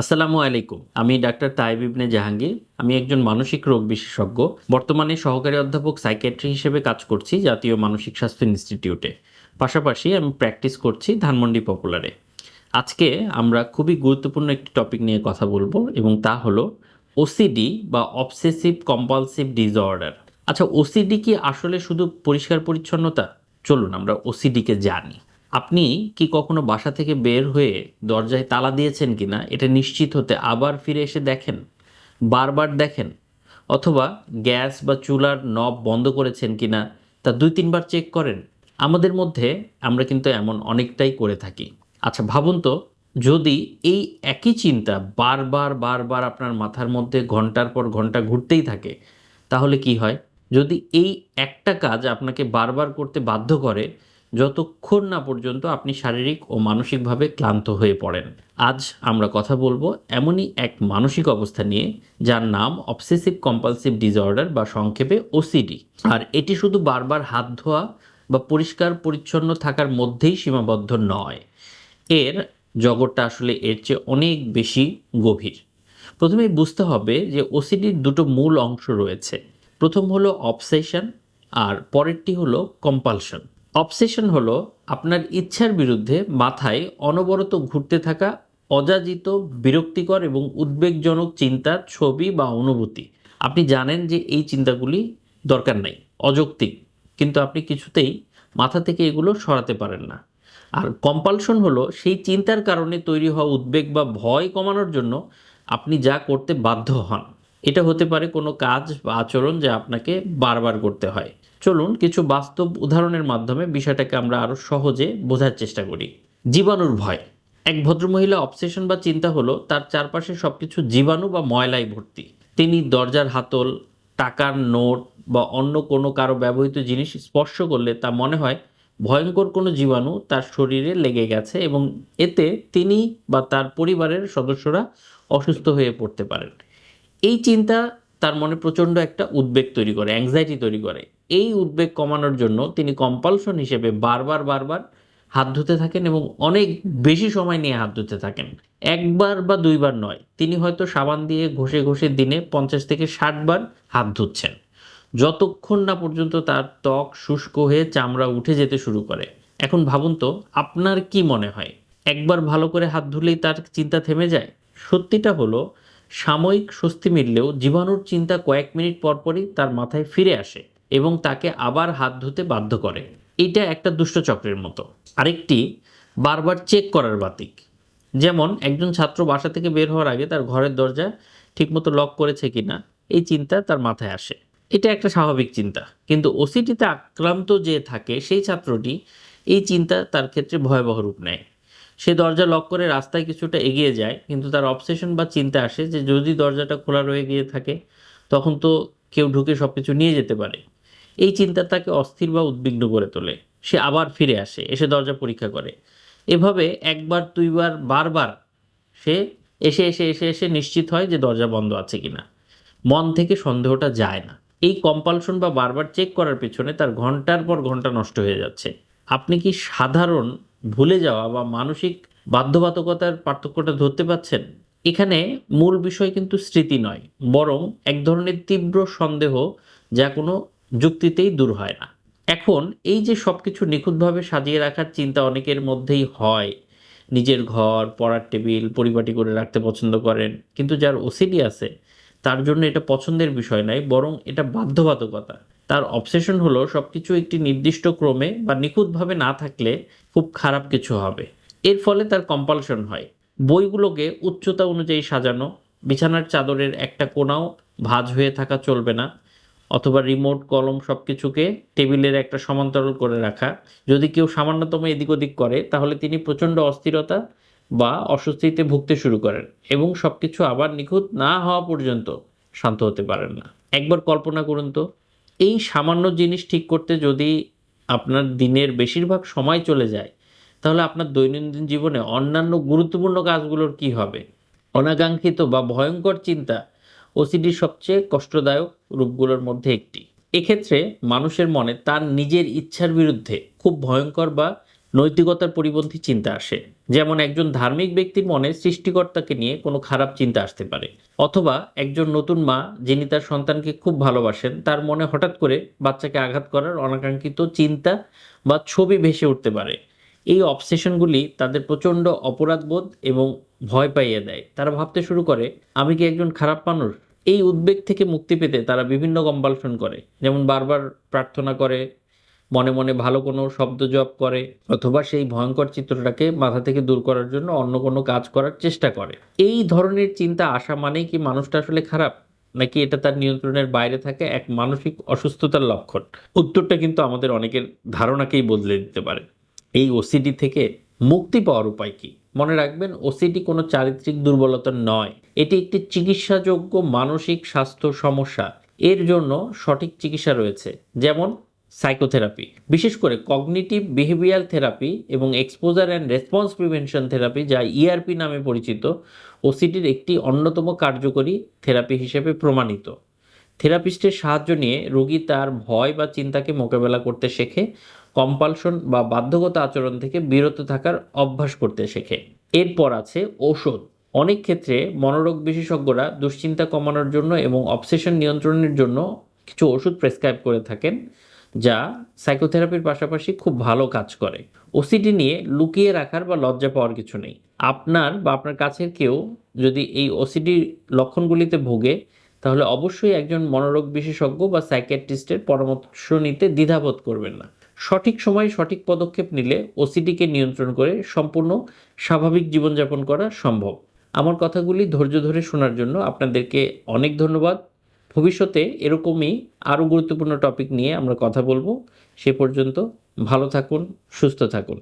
আসসালামু আলাইকুম। আমি ডাক্তার তাইব ইবনে জাহাঙ্গীর। আমি একজন মানসিক রোগ বিশেষজ্ঞ। বর্তমানে সহকারী অধ্যাপক সাইকেট্রি হিসেবে কাজ করছি জাতীয় মানসিক স্বাস্থ্য ইনস্টিটিউটে। পাশাপাশি আমি প্র্যাকটিস করছি ধানমন্ডি পপুলারে। আজকে আমরা খুবই গুরুত্বপূর্ণ একটি টপিক নিয়ে কথা বলব এবং তা হলো ওসিডি বা অবসেসিভ কম্পালসিভ ডিসঅর্ডার আচ্ছা ওসিডি কি আসলে শুধু পরিষ্কার পরিচ্ছন্নতা চলুন আমরা ওসিডিকে জানি। আপনি কি কখনো বাসা থেকে বের হয়ে দরজায় তালা দিয়েছেন কি না এটা নিশ্চিত হতে আবার ফিরে এসে দেখেন, বারবার দেখেন, অথবা গ্যাস বা চুলার নব বন্ধ করেছেন কিনা তা দুই তিনবার চেক করেন। আমাদের মধ্যে আমরা কিন্তু এমন অনেকটাই করে থাকি। আচ্ছা ভাবুন তো, যদি এই একই চিন্তা বারবার বারবার আপনার মাথার মধ্যে ঘণ্টার পর ঘণ্টা ঘুরতেই থাকে, তাহলে কি হয়? যদি এই একটা কাজ আপনাকে বারবার করতে বাধ্য করে যতক্ষণ না পর্যন্ত আপনি শারীরিক ও মানসিকভাবে ক্লান্ত হয়ে পড়েন। আজ আমরা কথা বলব এমনই এক মানসিক অবস্থা নিয়ে, যার নাম অবসেসিভ কম্পালসিভ ডিসঅর্ডার বা সংক্ষেপে ওসিডি আর এটি শুধু বারবার হাত ধোয়া বা পরিষ্কার পরিচ্ছন্ন থাকার মধ্যেই সীমাবদ্ধ নয়। এর জগৎটা আসলে এর চেয়ে অনেক বেশি গভীর। প্রথমেই বুঝতে হবে যে ওসিডির দুটো মূল অংশ রয়েছে। প্রথম হলো অবসেশন আর পরেরটি হলো কম্পালশন অবসেশন হলো আপনার ইচ্ছার বিরুদ্ধে মাথায় অনবরত ঘুরতে থাকা অযাচিত, বিরক্তিকর এবং উদ্বেগজনক চিন্তার ছবি বা অনুভূতি। আপনি জানেন যে এই চিন্তাগুলি দরকার নাই, অযৌক্তিক, কিন্তু আপনি কিছুতেই মাথা থেকে এগুলো সরাতে পারেন না। আর কম্পালশন হলো সেই চিন্তার কারণে তৈরি হওয়া উদ্বেগ বা ভয় কমানোর জন্য আপনি যা করতে বাধ্য হন। এটা হতে পারে কোনো কাজ বা আচরণ যা আপনাকে বারবার করতে হয়। চলুন কিছু বাস্তব উদাহরণের মাধ্যমে বিষয়টাকে আমরা আরও সহজে বোঝার চেষ্টা করি। জীবাণুর ভয়। এক ভদ্রমহিলা অবসেশন বা চিন্তা হলো তার চারপাশে সব কিছু জীবাণু বা ময়লায় ভর্তি। তিনি দরজার হাতল, টাকার নোট বা অন্য কোনো কারও ব্যবহৃত জিনিস স্পর্শ করলে তা মনে হয় ভয়ঙ্কর কোনো জীবাণু তার শরীরে লেগে গেছে এবং এতে তিনি বা তার পরিবারের সদস্যরা অসুস্থ হয়ে পড়তে পারেন। এই চিন্তা তার মনে প্রচণ্ড একটা উদ্বেগ তৈরি করে অ্যাংজাইটি তৈরি করে। এই উদ্বেগ কমানোর জন্য তিনি কম্পালশন হিসেবে বারবার বারবার হাত ধুতে থাকেন এবং অনেক বেশি সময় নিয়ে হাত ধুতে থাকেন। একবার বা দুইবার নয়, তিনি হয়তো সাবান দিয়ে ঘষে ঘষে দিনে পঞ্চাশ থেকে ষাট বার হাত ধুচ্ছেন। যতক্ষণ না পর্যন্ত তার ত্বক শুষ্ক হয়ে চামড়া উঠে যেতে শুরু করে। এখন ভাবুন তো, আপনার কি মনে হয়? একবার ভালো করে হাত ধুলেই তার চিন্তা থেমে যায়? সত্যিটা হলো, সাময়িক স্বস্তি মিললেও জীবাণুর চিন্তা কয়েক মিনিট পরপরই তার মাথায় ফিরে আসে। এবং তাকে আবার হাত ধুতে বাধ্য করে। এইটা একটা দুষ্ট চক্রের মতো। আরেকটি, বারবার চেক করার বাতিক। যেমন, একজন ছাত্র বাসা থেকে বের হওয়ার আগে তার ঘরের দরজা ঠিকমতো লক করেছে কিনা, এই চিন্তা তার মাথায় আসে। এটা একটা স্বাভাবিক চিন্তা। কিন্তু ওসিটিতে আক্রান্ত যে থাকে, সেই ছাত্রটি এই চিন্তা তার ক্ষেত্রে ভয়াবহ রূপ নেয়। সে দরজা লক করে রাস্তায় কিছুটা এগিয়ে যায়, কিন্তু তার অবসেশন বা চিন্তা আসে যে যদি দরজাটা খোলা রয়ে গিয়ে থাকে, তখন তো কেউ ঢুকে সব কিছু নিয়ে যেতে পারে। এই চিন্তা তাকে অস্থির বা উদ্বিগ্ন করে তোলে। সে আবার ফিরে আসে, এসে দরজা পরীক্ষা করে। এভাবে একবার, দুইবার, বারবার সে এসে এসে এসে এসে নিশ্চিত হয় যে দরজা বন্ধ আছে কিনা। মন থেকে সন্দেহটা যায় না। এই কম্পালশন বা বারবার চেক করার পেছনে তার ঘণ্টার পর ঘণ্টা নষ্ট হয়ে যাচ্ছে। আপনি কি সাধারণ ভুলে যাওয়া বা মানসিক বাধ্যবাধকতার পার্থক্যটা ধরতে পাচ্ছেন এখানে মূল বিষয় কিন্তু স্মৃতি নয়, বরং এক ধরনের তীব্র সন্দেহ যা কোনো যুক্তিতেই দূর হয় না। এখন এই যে সব কিছু নিখুঁতভাবে সাজিয়ে রাখার চিন্তা অনেকের মধ্যেই হয়। নিজের ঘর, পড়ার টেবিল, পরিপাটি করে রাখতে পছন্দ করেন। কিন্তু যার ওসিডি আছে, তার জন্য এটা পছন্দের বিষয় নয়, বরং এটা বাধ্যবাধকতা। তার অবসেশন হলো সব কিছু একটি নির্দিষ্ট ক্রমে বা নিখুঁতভাবে না থাকলে খুব খারাপ কিছু হবে। এর ফলে তার কম্পালশন হয়। বইগুলোকে উচ্চতা অনুযায়ী সাজানো, বিছানার চাদরের একটা কোনাও ভাঁজ হয়ে থাকা চলবে না। অথবা রিমোট কলম সব কিছুকে টেবিলের একটা সমান্তরাল করে রাখা। যদি কেউ সামান্যতম এদিক ওদিক করে, তাহলে তিনি প্রচণ্ড অস্থিরতা বা অস্বস্তিতে ভুগতে শুরু করেন এবং সব কিছু আবার নিখুঁত না হওয়া পর্যন্ত শান্ত হতে পারেন না। একবার কল্পনা করুন তো, এই সামান্য জিনিস ঠিক করতে যদি আপনার দিনের বেশিরভাগ সময় চলে যায়, তাহলে আপনার দৈনন্দিন জীবনে অন্যান্য গুরুত্বপূর্ণ কাজগুলোর কি হবে? অনাকাঙ্ক্ষিত বা ভয়ঙ্কর চিন্তা ওসিডির সবচেয়ে কষ্টদায়ক রূপগুলোর মধ্যে একটি। এক্ষেত্রে মানুষের মনে তার নিজের ইচ্ছার বিরুদ্ধে খুব ভয়ঙ্কর বা নৈতিকতার পরিপন্থী চিন্তা আসে। যেমন একজন ধার্মিক ব্যক্তির মনে সৃষ্টিকর্তাকে নিয়ে কোনো খারাপ চিন্তা আসতে পারে। অথবা একজন নতুন মা যিনি তার সন্তানকে খুব ভালোবাসেন, তার মনে হঠাৎ করে বাচ্চাকে আঘাত করার অনাকাঙ্ক্ষিত চিন্তা বা ছবি ভেসে উঠতে পারে। এই অবসেশনগুলি তাদের প্রচণ্ড অপরাধবোধ এবং ভয় পাইয়ে দেয়। তারা ভাবতে শুরু করে, আমি কি একজন খারাপ মানুষ? এই উদ্বেগ থেকে মুক্তি পেতে তারা বিভিন্ন কম্পালশন করে। যেমন বারবার প্রার্থনা করে, মনে মনে ভালো কোনো শব্দ জপ করে, অথবা সেই ভয়ঙ্কর চিত্রটাকে মাথা থেকে দূর করার জন্য অন্য কোনো কাজ করার চেষ্টা করে। এই ধরনের চিন্তা আসা মানেই কি মানুষটা আসলে খারাপ? নাকি এটা তার নিয়ন্ত্রণের বাইরে থাকে এক মানসিক অসুস্থতার লক্ষণ? উত্তরটা কিন্তু আমাদের অনেকের ধারণাকেই বদলে দিতে পারে। এই ওসিডি থেকে মুক্তি পাওয়ার উপায় কি? মনে রাখবেন ওসিডি কোনো চারিত্রিক দুর্বলতা নয়। এটি একটি চিকিৎসাযোগ্য মানসিক স্বাস্থ্য সমস্যা। এর জন্য সঠিক চিকিৎসা রয়েছে, যেমন সাইকোথেরাপি বিশেষ করে কগনিটিভ বিহেভিয়ার থেরাপি এবং exposure and response prevention therapy যা ইআরপি নামে পরিচিত ওসিডির একটি অন্যতম কার্যকরী থেরাপি হিসেবে প্রমাণিত। থেরাপিস্টের সাহায্য নিয়ে রোগী তার ভয় বা চিন্তাকে মোকাবেলা করতে শেখে কম্পালশন বা বাধ্যগত আচরণ থেকে বিরত থাকার অভ্যাস করতে শেখে। এরপর আছে ঔষধ। অনেক ক্ষেত্রে মনোরোগ বিশেষজ্ঞরা দুশ্চিন্তা কমানোর জন্য এবং অবসেশন নিয়ন্ত্রণের জন্য কিছু ওষুধ প্রেসক্রাইব করে থাকেন, যা সাইকোথেরাপির পাশাপাশি খুব ভালো কাজ করে। ওসিডি নিয়ে লুকিয়ে রাখার বা লজ্জা পাওয়ার কিছু নেই। আপনার বা আপনার কাছের কেউ যদি এই ওসিডি লক্ষণগুলিতে ভোগে, তাহলে অবশ্যই একজন মনোরোগ বিশেষজ্ঞ বা সাইকিয়াট্রিস্টের পরামর্শ নিতে দ্বিধাবোধ করবেন না। সঠিক সময়ে সঠিক পদক্ষেপ নিলে ওসিডিকে নিয়ন্ত্রণ করে সম্পূর্ণ স্বাভাবিক জীবনযাপন করা সম্ভব। আমার কথাগুলি ধৈর্য ধরে শোনার জন্য আপনাদেরকে অনেক ধন্যবাদ। ভবিষ্যতে এরকমই আরও গুরুত্বপূর্ণ টপিক নিয়ে আমরা কথা বলব। সে পর্যন্ত ভালো থাকুন, সুস্থ থাকুন।